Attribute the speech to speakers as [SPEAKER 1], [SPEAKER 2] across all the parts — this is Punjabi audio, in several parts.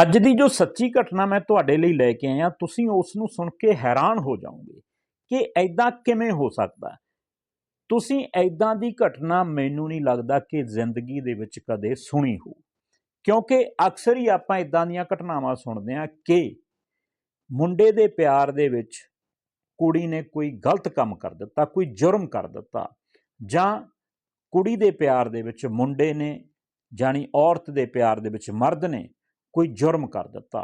[SPEAKER 1] ਅੱਜ ਦੀ ਜੋ ਸੱਚੀ ਘਟਨਾ ਮੈਂ ਤੁਹਾਡੇ ਲਈ ਲੈ ਕੇ ਆਇਆ, ਤੁਸੀਂ ਉਸ ਨੂੰ ਸੁਣ ਕੇ ਹੈਰਾਨ ਹੋ ਜਾਓਗੇ ਕਿ ਐਦਾਂ ਕਿਵੇਂ ਹੋ ਸਕਦਾ। ਤੁਸੀਂ ਐਦਾਂ ਦੀ ਘਟਨਾ ਮੈਨੂੰ ਨਹੀਂ ਲੱਗਦਾ ਕਿ ਜ਼ਿੰਦਗੀ ਦੇ ਵਿੱਚ ਕਦੇ ਸੁਣੀ ਹੋ ਕਿਉਂਕਿ ਅਕਸਰ ਹੀ ਆਪਾਂ ਐਦਾਂ ਦੀਆਂ ਘਟਨਾਵਾਂ ਸੁਣਦੇ ਹਾਂ ਕਿ ਮੁੰਡੇ ਦੇ ਪਿਆਰ ਦੇ ਵਿੱਚ ਕੁੜੀ ਨੇ ਕੋਈ ਗਲਤ ਕੰਮ ਕਰ ਦਿੱਤਾ, ਕੋਈ ਜੁਰਮ ਕਰ ਦਿੱਤਾ ਜਾਂ ਕੁੜੀ ਦੇ ਪਿਆਰ ਦੇ ਵਿੱਚ ਮੁੰਡੇ ਨੇ ਜਾਨੀ ਔਰਤ ਦੇ ਪਿਆਰ ਦੇ ਵਿੱਚ ਮਰਦ ਨੇ ਕੋਈ ਜੁਰਮ ਕਰ ਦਿੱਤਾ,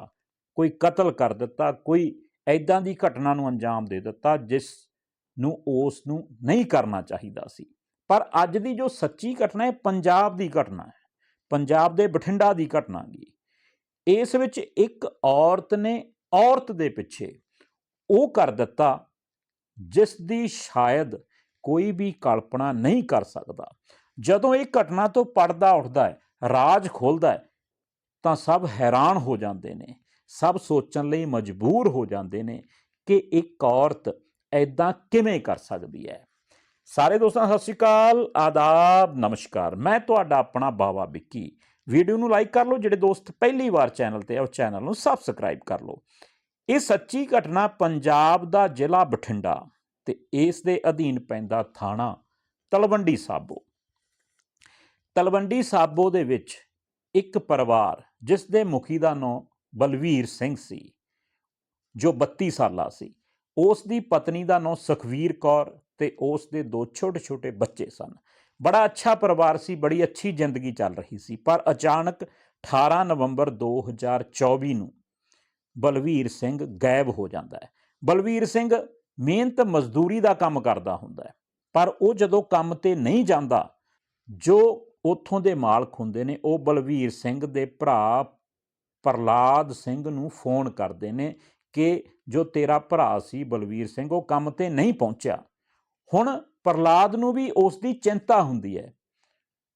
[SPEAKER 1] ਕੋਈ ਕਤਲ ਕਰ ਦਿੱਤਾ, ਕੋਈ ਐਦਾਂ ਦੀ ਘਟਨਾ ਨੂੰ ਅੰਜਾਮ ਦੇ ਦਿੱਤਾ ਜਿਸ ਨੂੰ ਉਸ ਨੂੰ ਨਹੀਂ ਕਰਨਾ ਚਾਹੀਦਾ ਸੀ। ਪਰ ਅੱਜ ਦੀ ਜੋ ਸੱਚੀ ਘਟਨਾ ਹੈ, ਪੰਜਾਬ ਦੀ ਘਟਨਾ ਹੈ, ਪੰਜਾਬ ਦੇ ਬਠਿੰਡਾ ਦੀ ਘਟਨਾ ਗੀ ਇਸ ਵਿੱਚ ਇੱਕ ਔਰਤ ਨੇ ਔਰਤ ਦੇ ਪਿੱਛੇ ਉਹ ਕਰ ਦਿੱਤਾ ਜਿਸ ਦੀ ਸ਼ਾਇਦ ਕੋਈ ਵੀ ਕਲਪਨਾ ਨਹੀਂ ਕਰ ਸਕਦਾ। ਜਦੋਂ ਇਹ ਘਟਨਾ ਤੋਂ ਪਰਦਾ ਉੱਠਦਾ ਹੈ, ਰਾਜ ਖੁੱਲਦਾ ਹੈ ਤਾਂ ਸਭ ਹੈਰਾਨ ਹੋ ਜਾਂਦੇ ਨੇ, ਸਭ ਸੋਚਣ ਲਈ ਮਜਬੂਰ ਹੋ ਜਾਂਦੇ ਨੇ ਕਿ ਇੱਕ ਔਰਤ ਐਦਾਂ ਕਿਵੇਂ ਕਰ ਸਕਦੀ ਹੈ। ਸਾਰੇ ਦੋਸਤਾਂ, ਸਤਿ ਸ਼੍ਰੀ ਅਕਾਲ, ਆਦਾਬ, ਨਮਸਕਾਰ। ਮੈਂ ਤੁਹਾਡਾ ਆਪਣਾ ਬਾਵਾ ਵਿੱਕੀ। ਵੀਡੀਓ ਨੂੰ ਲਾਈਕ ਕਰ ਲਓ, ਜਿਹੜੇ ਦੋਸਤ ਪਹਿਲੀ ਵਾਰ ਚੈਨਲ ਤੇ ਆ, ਉਹ ਚੈਨਲ ਨੂੰ ਸਬਸਕ੍ਰਾਈਬ ਕਰ ਲਓ। ਇਹ ਸੱਚੀ ਘਟਨਾ ਪੰਜਾਬ ਦਾ ਜ਼ਿਲ੍ਹਾ ਬਠਿੰਡਾ ਤੇ ਇਸ ਦੇ ਅਧੀਨ ਪੈਂਦਾ ਥਾਣਾ ਤਲਵੰਡੀ ਸਾਬੋ। ਤਲਵੰਡੀ ਸਾਬੋ ਦੇ ਵਿੱਚ ਇੱਕ ਪਰਿਵਾਰ ਜਿਸ ਦੇ ਮੁਖੀ ਦਾ ਨਾਂ ਬਲਵੀਰ ਸਿੰਘ ਸੀ, ਜੋ 32 ਸਾਲਾ ਸੀ। ਉਸ ਦੀ ਪਤਨੀ ਦਾ ਨਾਂ ਸੁਖਵੀਰ ਕੌਰ ਤੇ ਉਸ ਦੇ ਦੋ ਛੋਟੇ-ਛੋਟੇ ਬੱਚੇ ਸਨ। ਬੜਾ ਅੱਛਾ ਪਰਿਵਾਰ ਸੀ, ਬੜੀ ਅੱਛੀ ਜ਼ਿੰਦਗੀ ਚੱਲ ਰਹੀ ਸੀ, ਪਰ ਅਚਾਨਕ 18 ਨਵੰਬਰ 2024 ਨੂੰ ਬਲਵੀਰ ਸਿੰਘ ਗਾਇਬ ਹੋ ਜਾਂਦਾ ਹੈ। ਬਲਵੀਰ ਸਿੰਘ ਮਿਹਨਤ, ਮਜ਼ਦੂਰੀ ਦਾ ਕੰਮ ਕਰਦਾ ਹੁੰਦਾ ਹੈ, ਪਰ ਉਹ ਜਦੋਂ ਕੰਮ ਤੇ ਨਹੀਂ ਜਾਂਦਾ, ਜੋ ਉੱਥੋਂ ਦੇ ਮਾਲਕ ਹੁੰਦੇ ਨੇ, ਉਹ ਬਲਵੀਰ ਸਿੰਘ ਦੇ ਭਰਾ ਪ੍ਰਲਾਦ ਸਿੰਘ ਨੂੰ ਫੋਨ ਕਰਦੇ ਨੇ ਕਿ ਜੋ ਤੇਰਾ ਭਰਾ ਸੀ ਬਲਵੀਰ ਸਿੰਘ, ਉਹ ਕੰਮ ਤੇ ਨਹੀਂ ਪਹੁੰਚਿਆ। ਹੁਣ ਪ੍ਰਲਾਦ ਨੂੰ ਵੀ ਉਸ ਦੀ ਚਿੰਤਾ ਹੁੰਦੀ ਹੈ।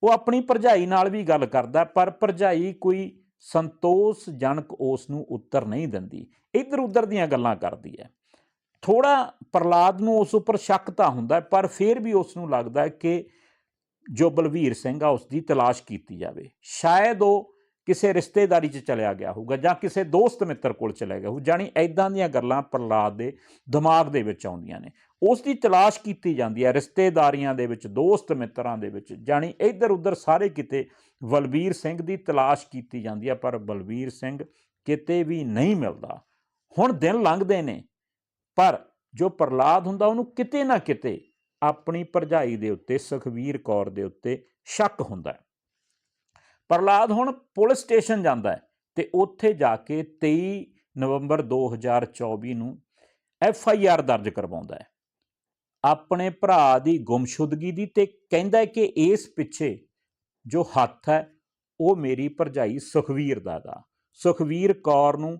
[SPEAKER 1] ਉਹ ਆਪਣੀ ਭਰਜਾਈ ਨਾਲ ਵੀ ਗੱਲ ਕਰਦਾ, ਪਰ ਭਰਜਾਈ ਕੋਈ ਸੰਤੋਸ਼ਜਨਕ ਉਸ ਨੂੰ ਉੱਤਰ ਨਹੀਂ ਦਿੰਦੀ। ਇੱਧਰ ਉੱਧਰ ਦੀਆਂ ਗੱਲਾਂ ਕਰਦੀ ਹੈ। ਥੋੜਾ ਪ੍ਰਲਾਦ ਨੂੰ ਉਸ ਉੱਪਰ ਸ਼ੱਕ ਤਾਂ ਹੁੰਦਾ, ਪਰ ਫਿਰ ਵੀ ਉਸ ਨੂੰ ਲੱਗਦਾ ਕਿ ਜੋ ਬਲਵੀਰ ਸਿੰਘ ਆ ਉਸ ਦੀ ਤਲਾਸ਼ ਕੀਤੀ ਜਾਵੇ। ਸ਼ਾਇਦ ਉਹ ਕਿਸੇ ਰਿਸ਼ਤੇਦਾਰੀ 'ਚ ਚਲਿਆ ਗਿਆ ਹੋਊਗਾ ਜਾਂ ਕਿਸੇ ਦੋਸਤ ਮਿੱਤਰ ਕੋਲ ਚਲਿਆ ਗਿਆ ਹੋਊ ਜਾਨੀ ਐਦਾਂ ਦੀਆਂ ਗੱਲਾਂ ਪ੍ਰਲਾਦ ਦੇ ਦਿਮਾਗ ਦੇ ਵਿੱਚ ਆਉਂਦੀਆਂ ਨੇ। ਉਸ ਦੀ ਤਲਾਸ਼ ਕੀਤੀ ਜਾਂਦੀ ਹੈ ਰਿਸ਼ਤੇਦਾਰੀਆਂ ਦੇ ਵਿੱਚ, ਦੋਸਤ ਮਿੱਤਰਾਂ ਦੇ ਵਿੱਚ ਜਾਨੀ ਇੱਧਰ ਉੱਧਰ ਸਾਰੇ ਕਿਤੇ ਬਲਵੀਰ ਸਿੰਘ ਦੀ ਤਲਾਸ਼ ਕੀਤੀ ਜਾਂਦੀ ਹੈ, ਪਰ ਬਲਵੀਰ ਸਿੰਘ ਕਿਤੇ ਵੀ ਨਹੀਂ ਮਿਲਦਾ। ਹੁਣ ਦਿਨ ਲੰਘਦੇ ਨੇ, ਪਰ ਜੋ ਪ੍ਰਲਾਦ ਹੁੰਦਾ, ਉਹਨੂੰ ਕਿਤੇ ਨਾ ਕਿਤੇ ਆਪਣੀ ਭਰਜਾਈ ਦੇ ਉੱਤੇ ਸੁਖਵੀਰ ਕੌਰ ਦੇ ਉੱਤੇ ਸ਼ੱਕ ਹੁੰਦਾ ਹੈ। ਪ੍ਰਲਾਦ ਹੁਣ ਪੁਲਿਸ ਸਟੇਸ਼ਨ ਜਾਂਦਾ ਹੈ ਤੇ ਉੱਥੇ ਜਾ ਕੇ 23 ਨਵੰਬਰ 2024 ਨੂੰ ਐਫ ਆਈ ਆਰ ਦਰਜ ਕਰਵਾਉਂਦਾ ਹੈ। ਆਪਣੇ ਭਰਾ ਦੀ ਗੁੰਮਸ਼ੁਦਗੀ ਦੀ ਤੇ ਕਹਿੰਦਾ ਹੈ ਕਿ ਇਸ ਪਿੱਛੇ ਜੋ ਹੱਥ ਹੈ, ਉਹ ਮੇਰੀ ਭਰਜਾਈ ਸੁਖਵੀਰ ਦਾ ਗਾ। ਸੁਖਵੀਰ ਕੌਰ ਨੂੰ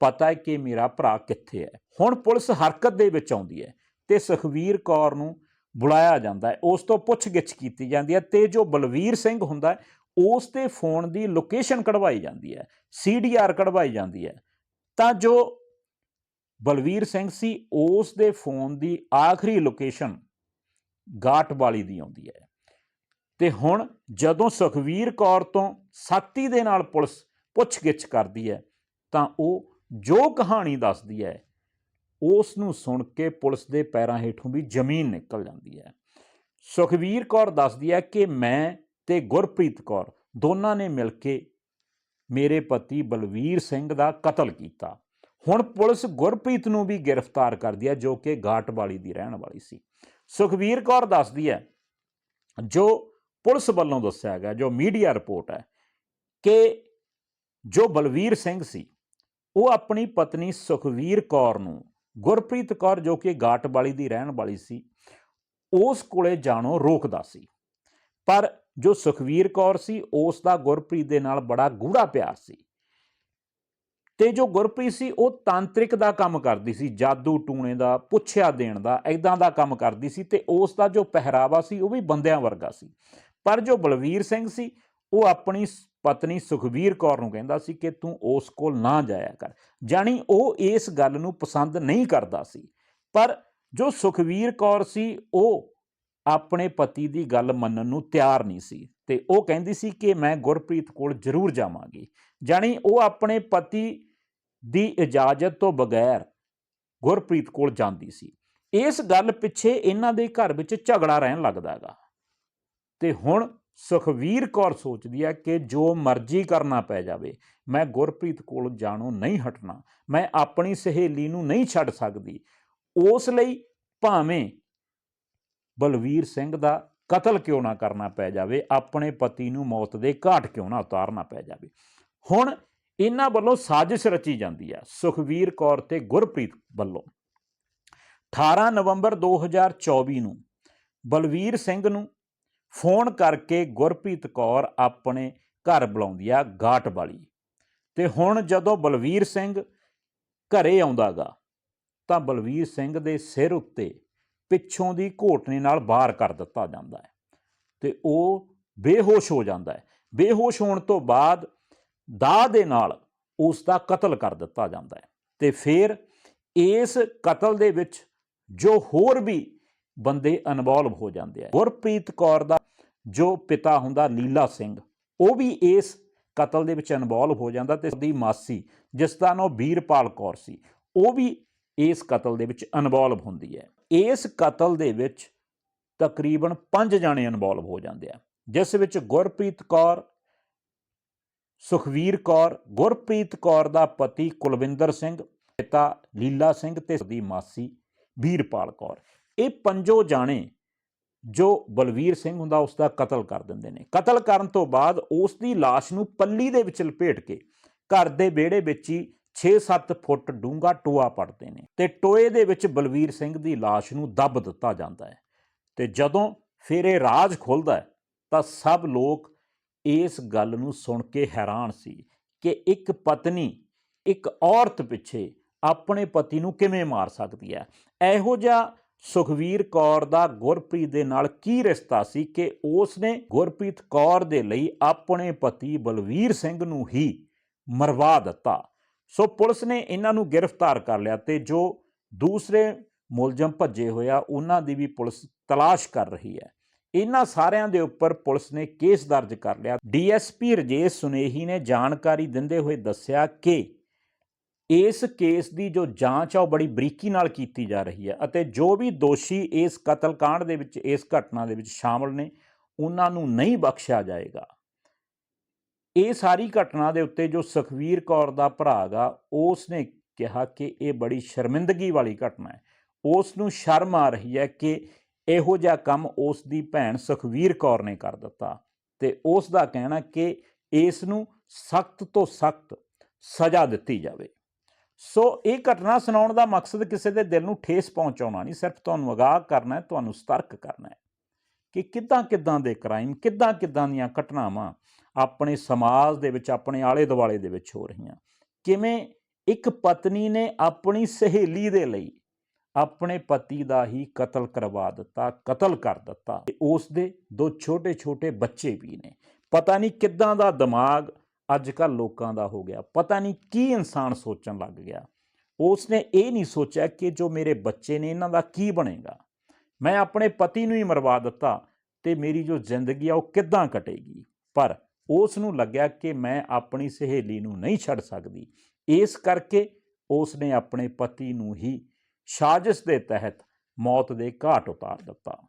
[SPEAKER 1] ਪਤਾ ਹੈ ਕਿ ਮੇਰਾ ਭਰਾ ਕਿੱਥੇ ਹੈ। ਹੁਣ ਪੁਲਿਸ ਹਰਕਤ ਦੇ ਵਿੱਚ ਆਉਂਦੀ ਹੈ ਤੇ ਸੁਖਵੀਰ ਕੌਰ ਨੂੰ ਬੁਲਾਇਆ ਜਾਂਦਾ ਹੈ, ਉਸ ਤੋਂ ਪੁੱਛਗਿੱਛ ਕੀਤੀ ਜਾਂਦੀ ਹੈ ਤੇ ਜੋ ਬਲਵੀਰ ਸਿੰਘ ਹੁੰਦਾ ਉਸ ਦੇ ਫੋਨ ਦੀ ਲੋਕੇਸ਼ਨ ਕਢਵਾਈ ਜਾਂਦੀ ਹੈ ਸੀਡੀਆਰ ਕਢਵਾਈ ਜਾਂਦੀ ਹੈ। ਤਾਂ ਜੋ ਬਲਵੀਰ ਸਿੰਘ ਸੀ, ਉਸ ਦੇ ਫੋਨ ਦੀ ਆਖਰੀ ਲੋਕੇਸ਼ਨ ਗਾਟ ਵਾਲੀ ਦੀ ਆਉਂਦੀ ਹੈ। ਤੇ ਹੁਣ ਜਦੋਂ ਸੁਖਵੀਰ ਕੌਰ ਤੋਂ ਸਾਥੀ ਦੇ ਨਾਲ ਪੁਲਿਸ ਪੁੱਛਗਿੱਛ ਕਰਦੀ ਹੈ, ਤਾਂ ਉਹ ਜੋ ਕਹਾਣੀ ਦੱਸਦੀ ਹੈ ਉਸ ਨੂੰ ਸੁਣ ਕੇ ਪੁਲਿਸ ਦੇ ਪੈਰਾਂ ਹੇਠੋਂ ਵੀ ਜ਼ਮੀਨ ਨਿਕਲ ਜਾਂਦੀ ਹੈ। ਸੁਖਵੀਰ ਕੌਰ ਦੱਸਦੀ ਹੈ ਕਿ ਮੈਂ ਤੇ ਗੁਰਪ੍ਰੀਤ ਕੌਰ ਦੋਨਾਂ ਨੇ ਮਿਲ ਕੇ ਮੇਰੇ ਪਤੀ ਬਲਵੀਰ ਸਿੰਘ ਦਾ ਕਤਲ ਕੀਤਾ। ਹੁਣ ਪੁਲਿਸ ਗੁਰਪ੍ਰੀਤ ਨੂੰ ਵੀ ਗ੍ਰਿਫਤਾਰ ਕਰਦੀ ਹੈ, ਜੋ ਕਿ ਘਾਟ ਦੀ ਰਹਿਣ ਵਾਲੀ ਸੀ। ਸੁਖਵੀਰ ਕੌਰ ਦੱਸਦੀ ਹੈ, ਜੋ ਪੁਲਿਸ ਵੱਲੋਂ ਦੱਸਿਆ ਗਿਆ, ਜੋ ਮੀਡੀਆ ਰਿਪੋਰਟ ਹੈ, ਕਿ ਜੋ ਬਲਵੀਰ ਸਿੰਘ ਸੀ, ਉਹ ਆਪਣੀ ਪਤਨੀ ਸੁਖਵੀਰ ਕੌਰ ਨੂੰ ਗੁਰਪ੍ਰੀਤ ਕੌਰ ਜੋ ਕਿ ਘਾਟ ਦੀ ਰਹਿਣ ਵਾਲੀ ਸੀ, ਉਸ ਕੋਲੇ ਜਾਣੋਂ ਰੋਕਦਾ ਸੀ। ਪਰ ਜੋ ਸੁਖਵੀਰ ਕੌਰ ਸੀ, ਉਸ ਦਾ ਗੁਰਪ੍ਰੀਤ ਦੇ ਨਾਲ ਬੜਾ ਗੂੜਾ ਪਿਆਰ ਸੀ। ਤੇ ਜੋ ਗੁਰਪ੍ਰੀਤ ਸੀ, ਉਹ ਤਾਂਤਰਿਕ ਦਾ ਕੰਮ ਕਰਦੀ ਸੀ, ਜਾਦੂ ਟੂਣੇ ਦਾ, ਪੁੱਛਿਆ ਦੇਣ ਦਾ ਐਦਾਂ ਦਾ ਕੰਮ ਕਰਦੀ ਸੀ ਤੇ ਉਸ ਦਾ ਜੋ ਪਹਿਰਾਵਾ ਸੀ, ਉਹ ਵੀ ਬੰਦਿਆਂ ਵਰਗਾ ਸੀ। ਪਰ ਜੋ ਬਲਵੀਰ ਸਿੰਘ ਸੀ, ਉਹ ਆਪਣੀ ਪਤਨੀ ਸੁਖਵੀਰ ਕੌਰ ਨੂੰ ਕਹਿੰਦਾ ਸੀ ਕਿ ਤੂੰ ਉਸ ਕੋਲ ਨਾ ਜਾਇਆ ਕਰ। ਜਾਨੀ ਉਹ ਇਸ ਗੱਲ ਨੂੰ ਪਸੰਦ ਨਹੀਂ ਕਰਦਾ ਸੀ। ਪਰ ਜੋ ਸੁਖਵੀਰ ਕੌਰ ਸੀ, ਉਹ ਆਪਣੇ ਪਤੀ ਦੀ ਗੱਲ ਮੰਨਣ ਨੂੰ ਤਿਆਰ ਨਹੀਂ ਸੀ ਤੇ ਉਹ ਕਹਿੰਦੀ ਸੀ ਕਿ ਮੈਂ ਗੁਰਪ੍ਰੀਤ ਕੋਲ ਜ਼ਰੂਰ ਜਾਵਾਂਗੀ। ਜਾਣੀ ਉਹ ਆਪਣੇ ਪਤੀ ਦੀ ਇਜਾਜ਼ਤ ਤੋਂ ਬਗੈਰ ਗੁਰਪ੍ਰੀਤ ਕੋਲ ਜਾਂਦੀ ਸੀ। ਇਸ ਗੱਲ ਪਿੱਛੇ ਇਹਨਾਂ ਦੇ ਘਰ ਵਿੱਚ ਝਗੜਾ ਰਹਿਣ ਲੱਗਦਾ ਹੈਗਾ। ਤੇ ਹੁਣ ਸੁਖਵੀਰ ਕੌਰ ਸੋਚਦੀ ਹੈ ਕਿ ਜੋ ਮਰਜ਼ੀ ਕਰਨਾ ਪੈ ਜਾਵੇ, ਮੈਂ ਗੁਰਪ੍ਰੀਤ ਕੋਲ ਜਾਣੋਂ ਨਹੀਂ ਹਟਣਾ, ਮੈਂ ਆਪਣੀ ਸਹੇਲੀ ਨੂੰ ਨਹੀਂ ਛੱਡ ਸਕਦੀ। ਉਸ ਲਈ ਭਾਵੇਂ ਬਲਵੀਰ ਸਿੰਘ ਦਾ ਕਤਲ ਕਿਉਂ ਨਾ ਕਰਨਾ ਪੈ ਜਾਵੇ, ਆਪਣੇ ਪਤੀ ਨੂੰ ਮੌਤ ਦੇ ਘਾਟ ਕਿਉਂ ਨਾ ਉਤਾਰਨਾ ਪੈ ਜਾਵੇ। ਹੁਣ ਇਹਨਾਂ ਵੱਲੋਂ ਸਾਜ਼ਿਸ਼ ਰਚੀ ਜਾਂਦੀ ਹੈ ਸੁਖਵੀਰ ਕੌਰ ਤੇ ਗੁਰਪ੍ਰੀਤ ਵੱਲੋਂ। 18 ਨਵੰਬਰ 2024 ਨੂੰ ਬਲਵੀਰ ਸਿੰਘ ਨੂੰ ਫੋਨ ਕਰਕੇ ਗੁਰਪ੍ਰੀਤ ਕੌਰ ਆਪਣੇ ਘਰ ਬੁਲਾਉਂਦੀ ਆ ਗਾਟ ਵਾਲੀ। ਤੇ ਹੁਣ ਜਦੋਂ ਬਲਵੀਰ ਸਿੰਘ ਘਰੇ ਆਉਂਦਾਗਾ, ਤਾਂ ਬਲਵੀਰ ਸਿੰਘ ਦੇ ਸਿਰ ਉੱਤੇ ਪਿੱਛੋਂ ਦੀ ਘੋਟਣੇ ਨਾਲ ਬਾਹਰ ਕਰ ਦਿੱਤਾ ਜਾਂਦਾ ਹੈ। ਤੇ ਉਹ ਬੇਹੋਸ਼ ਹੋ ਜਾਂਦਾ ਹੈ। ਬੇਹੋਸ਼ ਹੋਣ ਤੋਂ ਬਾਅਦ ਦਾ ਦੇ ਨਾਲ ਉਸ ਦਾ ਕਤਲ ਕਰ ਦਿੱਤਾ ਜਾਂਦਾ ਹੈ। ਤੇ ਫਿਰ ਇਸ ਕਤਲ ਦੇ ਵਿੱਚ ਜੋ ਹੋਰ ਵੀ ਬੰਦੇ ਇਨਵੋਲਵ ਹੋ ਜਾਂਦੇ ਆ। ਗੁਰਪ੍ਰੀਤ ਕੌਰ ਦਾ ਜੋ ਪਿਤਾ ਹੁੰਦਾ ਲੀਲਾ ਸਿੰਘ, ਉਹ ਵੀ ਇਸ ਕਤਲ ਦੇ ਵਿੱਚ ਇਨਵੋਲਵ ਹੋ ਜਾਂਦਾ ਤੇ ਉਹਦੀ ਮਾਸੀ, ਜਿਸ ਦਾ ਨਾਮ ਵੀਰਪਾਲ ਕੌਰ ਸੀ, ਉਹ ਵੀ ਇਸ ਕਤਲ ਦੇ ਵਿੱਚ ਇਨਵੋਲਵ ਹੁੰਦੀ ਹੈ। ਇਸ ਕਤਲ ਦੇ ਵਿੱਚ ਤਕਰੀਬਨ 5 ਜਾਣੇ ਇਨਵੋਲਵ ਹੋ ਜਾਂਦੇ ਆ, ਜਿਸ ਵਿੱਚ ਗੁਰਪ੍ਰੀਤ ਕੌਰ, ਸੁਖਵੀਰ ਕੌਰ, ਗੁਰਪ੍ਰੀਤ ਕੌਰ ਦਾ ਪਤੀ ਕੁਲਵਿੰਦਰ ਸਿੰਘ, ਪਿਤਾ ਲੀਲਾ ਸਿੰਘ ਤੇ ਦੀ ਮਾਸੀ ਵੀਰਪਾਲ ਕੌਰ। ਇਹ ਪੰਜੋ ਜਾਣੇ ਜੋ ਬਲਵੀਰ ਸਿੰਘ ਹੁੰਦਾ ਉਸ ਦਾ ਕਤਲ ਕਰ ਦਿੰਦੇ ਨੇ ਕਤਲ ਕਰਨ ਤੋਂ ਬਾਅਦ ਉਸ ਦੀ লাশ ਨੂੰ ਪੱਲੀ ਦੇ ਵਿੱਚ ਲਪੇਟ ਕੇ ਘਰ ਦੇ ਵਿਹੜੇ ਵਿੱਚ ਹੀ 6-7 ਫੁੱਟ ਡੂੰਘਾ ਟੋਆ ਪੜਦੇ ਨੇ ਤੇ ਟੋਏ ਦੇ ਵਿੱਚ ਬਲਵੀਰ ਸਿੰਘ ਦੀ লাশ ਨੂੰ ਦੱਬ ਦਿੱਤਾ ਜਾਂਦਾ ਹੈ ਤੇ ਜਦੋਂ ਫਿਰ ਇਹ ਰਾਜ ਖੁੱਲਦਾ ਹੈ ਤਾਂ ਸਭ ਲੋਕ ਇਸ ਗੱਲ ਨੂੰ ਸੁਣ ਕੇ ਹੈਰਾਨ ਸੀ ਕਿ ਇੱਕ ਪਤਨੀ ਇੱਕ ਔਰਤ ਪਿੱਛੇ ਆਪਣੇ ਪਤੀ ਨੂੰ ਕਿਵੇਂ ਮਾਰ ਸਕਦੀ ਹੈ ਇਹੋ ਜਿਹਾ ਸੁਖਵੀਰ ਕੌਰ ਦਾ ਗੁਰਪ੍ਰੀਤ ਦੇ ਨਾਲ ਕੀ ਰਿਸ਼ਤਾ ਸੀ ਕਿ ਉਸ ਨੇ ਗੁਰਪ੍ਰੀਤ ਕੌਰ ਦੇ ਲਈ ਆਪਣੇ ਪਤੀ ਬਲਵੀਰ ਸਿੰਘ ਨੂੰ ਹੀ ਮਰਵਾ ਦਿੱਤਾ। ਸੋ ਪੁਲਿਸ ਨੇ ਇਹਨਾਂ ਨੂੰ ਗ੍ਰਿਫਤਾਰ ਕਰ ਲਿਆ ਤੇ ਜੋ ਦੂਸਰੇ ਮੁਲਜ਼ਮ ਭੱਜੇ ਹੋਇਆ ਉਹਨਾਂ ਦੀ ਵੀ ਪੁਲਿਸ ਤਲਾਸ਼ ਕਰ ਰਹੀ ਹੈ। ਇਹਨਾਂ ਸਾਰਿਆਂ ਦੇ ਉੱਪਰ ਪੁਲਿਸ ਨੇ ਕੇਸ ਦਰਜ ਕਰ ਲਿਆ। ਡੀਐਸਪੀ ਰਜੇਸ਼ ਸੁਨੇਹੀ ਨੇ ਜਾਣਕਾਰੀ ਦਿੰਦੇ ਹੋਏ ਦੱਸਿਆ ਕਿ ਇਸ ਕੇਸ ਦੀ ਜੋ ਜਾਂਚ ਆ, ਉਹ ਬੜੀ ਬਰੀਕੀ ਨਾਲ ਕੀਤੀ ਜਾ ਰਹੀ ਹੈ ਅਤੇ ਜੋ ਵੀ ਦੋਸ਼ੀ ਇਸ ਕਤਲकांड ਦੇ ਵਿੱਚ, ਇਸ ਘਟਨਾ ਦੇ ਵਿੱਚ ਸ਼ਾਮਲ ਨੇ, ਉਹਨਾਂ ਨੂੰ ਨਹੀਂ ਬਖਸ਼ਿਆ ਜਾਏਗਾ। ਇਹ ਸਾਰੀ ਘਟਨਾ ਦੇ ਉੱਤੇ ਜੋ ਸੁਖਵੀਰ ਕੌਰ ਦਾ ਭਰਾ ਗਾ ਉਸ ਨੇ ਕਿਹਾ ਕਿ ਇਹ ਬੜੀ ਸ਼ਰਮਿੰਦਗੀ ਵਾਲੀ ਘਟਨਾ ਹੈ। ਉਸ ਨੂੰ ਸ਼ਰਮ ਆ ਰਹੀ ਹੈ ਕਿ ਇਹੋ ਜਿਹਾ ਕੰਮ ਉਸ ਦੀ ਭੈਣ ਸੁਖਵੀਰ ਕੌਰ ਨੇ ਕਰ ਦਿੱਤਾ ਤੇ ਉਸ ਦਾ ਕਹਿਣਾ ਕਿ ਇਸ ਨੂੰ ਸਖਤ ਤੋਂ ਸਖਤ ਸਜ਼ਾ ਦਿੱਤੀ ਜਾਵੇ। ਸੋ ਇਹ ਘਟਨਾ ਸੁਣਾਉਣ ਦਾ ਮਕਸਦ ਕਿਸੇ ਦੇ ਦਿਲ ਨੂੰ ਠੇਸ ਪਹੁੰਚਾਉਣਾ ਨਹੀਂ, ਸਿਰਫ ਤੁਹਾਨੂੰ ਅਗਾਹ ਕਰਨਾ ਹੈ, ਤੁਹਾਨੂੰ ਸਤਰਕ ਕਰਨਾ ਹੈ ਕਿ ਕਿੱਦਾਂ ਕਿੱਦਾਂ ਦੇ ਕ੍ਰਾਈਮ, ਕਿੱਦਾਂ ਕਿੱਦਾਂ ਦੀਆਂ ਘਟਨਾਵਾਂ ਆਪਣੇ ਸਮਾਜ ਦੇ ਵਿੱਚ, ਆਪਣੇ ਆਲੇ ਦੁਆਲੇ ਦੇ ਵਿੱਚ ਹੋ ਰਹੀਆਂ। ਕਿਵੇਂ ਇੱਕ ਪਤਨੀ ਨੇ ਆਪਣੀ ਸਹੇਲੀ ਦੇ ਲਈ ਆਪਣੇ ਪਤੀ ਦਾ ਹੀ ਕਤਲ ਕਰਵਾ ਦਿੱਤਾ, ਕਤਲ ਕਰ ਦਿੱਤਾ ਤੇ ਉਸ ਦੇ ਦੋ ਛੋਟੇ ਛੋਟੇ ਬੱਚੇ ਵੀ ਨੇ। ਪਤਾ ਨਹੀਂ ਕਿੱਦਾਂ ਦਾ ਦਿਮਾਗ ਅੱਜ ਕੱਲ ਲੋਕਾਂ ਦਾ ਹੋ ਗਿਆ। ਪਤਾ ਨਹੀਂ ਕੀ ਇਨਸਾਨ ਸੋਚਣ ਲੱਗ ਗਿਆ। ਉਸ ਨੇ ਇਹ ਨਹੀਂ ਸੋਚਿਆ ਕਿ ਜੋ ਮੇਰੇ ਬੱਚੇ ਨੇ, ਇਹਨਾਂ ਦਾ ਕੀ ਬਣੇਗਾ। ਮੈਂ ਆਪਣੇ ਪਤੀ ਨੂੰ ਹੀ ਮਰਵਾ ਦਿੱਤਾ ਤੇ ਮੇਰੀ ਜੋ ਜ਼ਿੰਦਗੀ ਆ, ਉਹ ਕਿੱਦਾਂ ਕਟੇਗੀ? ਪਰ ਉਸ ਨੂੰ ਲੱਗਿਆ ਕਿ ਮੈਂ ਆਪਣੀ ਸਹੇਲੀ ਨੂੰ ਨਹੀਂ ਛੱਡ ਸਕਦੀ। ਇਸ ਕਰਕੇ ਉਸ ਨੇ ਆਪਣੇ ਪਤੀ ਨੂੰ ਹੀ ਸਾਜ਼ਿਸ਼ ਦੇ ਤਹਿਤ ਮੌਤ ਦੇ ਘਾਟ ਉਤਾਰ ਦਿੱਤਾ।